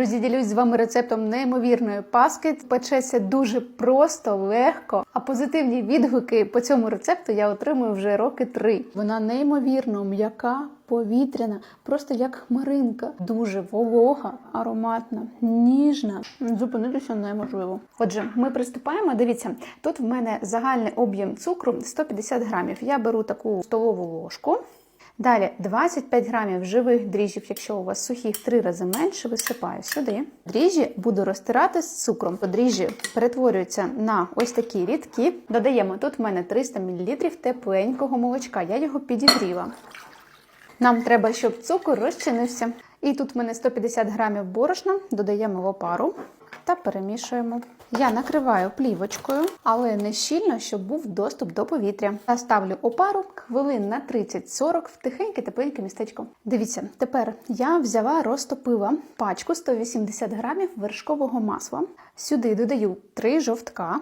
Друзі, ділюсь з вами рецептом неймовірної паски. Печеться дуже просто, легко. А позитивні відгуки по цьому рецепту я отримую вже роки три. Вона неймовірно м'яка, повітряна, просто як хмаринка, дуже волога, ароматна, ніжна. Зупинитися неможливо. Отже, ми приступаємо. Дивіться, тут в мене загальний об'єм цукру 150 грамів. Я беру таку столову ложку. Далі 25 грамів живих дріжджів, якщо у вас сухих три рази менше, висипаю сюди. Дріжджі буду розтирати з цукром. Дріжджі перетворюються на ось такі рідкі. Додаємо тут в мене 300 мл тепленького молочка. Я його підігріла. Нам треба, щоб цукор розчинився. І тут в мене 150 грамів борошна, додаємо в опару та перемішуємо. Я накриваю плівочкою, але не щільно, щоб був доступ до повітря. Та ставлю опару хвилин на 30-40 в тихеньке тепленьке містечко. Дивіться, тепер я взяла, розтопила пачку 180 грамів вершкового масла. Сюди додаю 3 жовтка.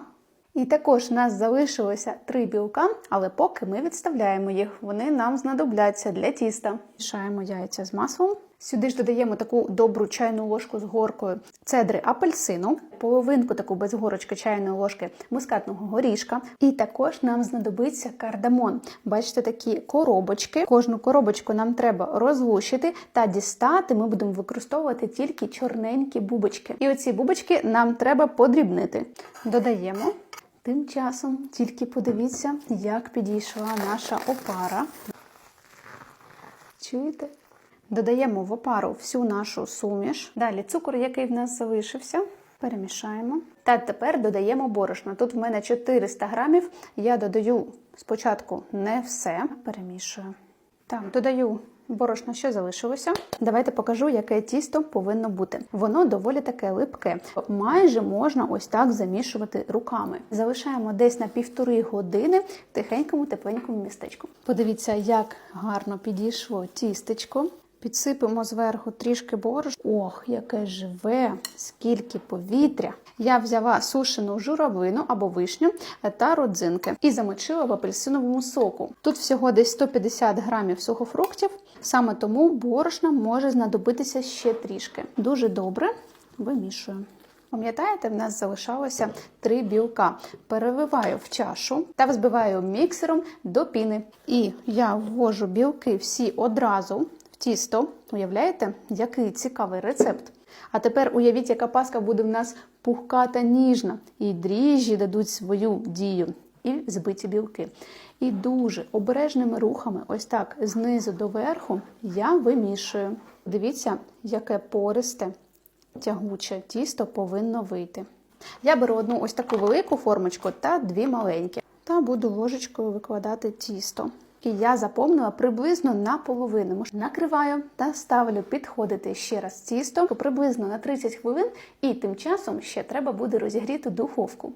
І також нас залишилося три білка, але поки ми відставляємо їх, вони нам знадобляться для тіста. Мішаємо яйця з маслом. Сюди ж додаємо таку добру чайну ложку з горкою цедри апельсину, половинку таку без горочки чайної ложки мускатного горішка. І також нам знадобиться кардамон. Бачите, такі коробочки. Кожну коробочку нам треба розлущити та дістати. Ми будемо використовувати тільки чорненькі бубочки. І оці бубочки нам треба подрібнити. Додаємо. Тим часом тільки подивіться, як підійшла наша опара. Чуєте? Додаємо в опару всю нашу суміш. Далі цукор, який в нас залишився, перемішаємо. Та тепер додаємо борошно. Тут в мене 400 грамів. Я додаю спочатку не все, перемішую. Так, додаю борошно, що залишилося. Давайте покажу, яке тісто повинно бути. Воно доволі таке липке. Майже можна ось так замішувати руками. Залишаємо десь на півтори години в тихенькому, тепленькому містечку. Подивіться, як гарно підійшло тістечко. Підсипемо зверху трішки борошна. Ох, яке живе, скільки повітря. Я взяла сушену журавлину або вишню та родзинки і замочила в апельсиновому соку. Тут всього десь 150 грамів сухофруктів, саме тому борошна може знадобитися ще трішки. Дуже добре вимішую. Пам'ятаєте, в нас залишалося три білка. Переливаю в чашу та взбиваю міксером до піни. І я ввожу білки всі одразу тісто. Уявляєте, який цікавий рецепт? А тепер уявіть, яка паска буде в нас пухка та ніжна, і дріжджі дадуть свою дію, і збиті білки. І дуже обережними рухами, ось так знизу до верху, я вимішую. Дивіться, яке пористе, тягуче тісто повинно вийти. Я беру одну ось таку велику формочку та дві маленькі, та буду ложечкою викладати тісто. І я заповнила приблизно наполовину. Накриваю та ставлю підходити ще раз тісто приблизно на 30 хвилин, і тим часом ще треба буде розігріти духовку.